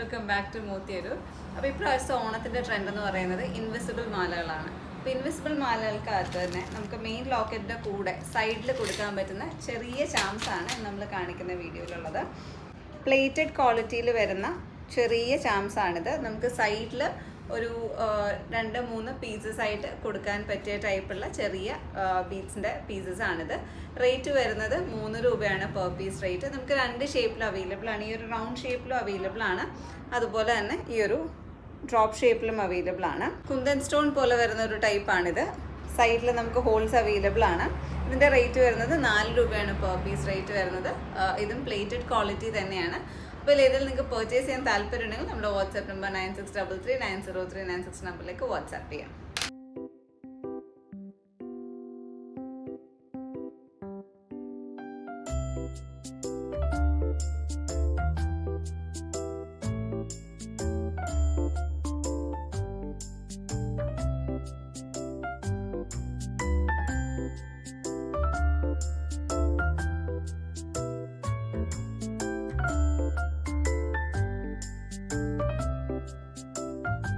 Welcome back to മൂത്തിയൊരു അപ്പോൾ ഇപ്രാവശ്യത്തെ ഓണത്തിന്റെ ട്രെൻഡ് എന്ന് പറയുന്നത് ഇൻവിസിബിൾ മാലകളാണ്. അപ്പോൾ ഇൻവിസിബിൾ മാലകൾക്കകത്ത് തന്നെ നമുക്ക് മെയിൻ ലോക്കറ്റിന്റെ കൂടെ സൈഡിൽ കൊടുക്കാൻ പറ്റുന്ന ചെറിയ ചാംസ് ആണ് നമ്മൾ കാണിക്കുന്ന വീഡിയോയിലുള്ളത്. പ്ലേറ്റഡ് ക്വാളിറ്റിയിൽ വരുന്ന ചെറിയ ചാംസ് ആണിത്. നമുക്ക് സൈഡിൽ ഒരു രണ്ട് മൂന്ന് പീസസ് ആയിട്ട് കൊടുക്കാൻ പറ്റിയ ടൈപ്പുള്ള ചെറിയ ബീഡ്സിന്റെ പീസസ് ആണിത്. റേറ്റ് വരുന്നത് മൂന്ന് രൂപയാണ് പെർ പീസ് റേറ്റ് നമുക്ക് രണ്ട് ഷേപ്പിലും അവൈലബിൾ ആണ്. ഈ ഒരു റൗണ്ട് ഷേപ്പിലും അവൈലബിൾ ആണ്. അതുപോലെ തന്നെ ഈ ഒരു ഡ്രോപ്പ് ഷേപ്പിലും അവൈലബിൾ ആണ്. കുന്തൻ സ്റ്റോൺ പോലെ വരുന്ന ഒരു ടൈപ്പാണിത് സൈഡിൽ നമുക്ക് ഹോൾസ് അവൈലബിൾ ആണ്. ഇതിന്റെ റേറ്റ് വരുന്നത് നാല് രൂപയാണ് പെർ പീസ് റേറ്റ് വരുന്നത്. ഇതും പ്ലേറ്റഡ് ക്വാളിറ്റി തന്നെയാണ്. അപ്പോൾ ഇതിൽ നിങ്ങൾക്ക് പർച്ചേസ് ചെയ്യാൻ താല്പര്യം ഉണ്ടെങ്കിൽ നമ്മുടെ WhatsApp number nine six double three nine zero three nine six നമ്പറിലേക്ക് വാട്സാപ്പ് ചെയ്യാം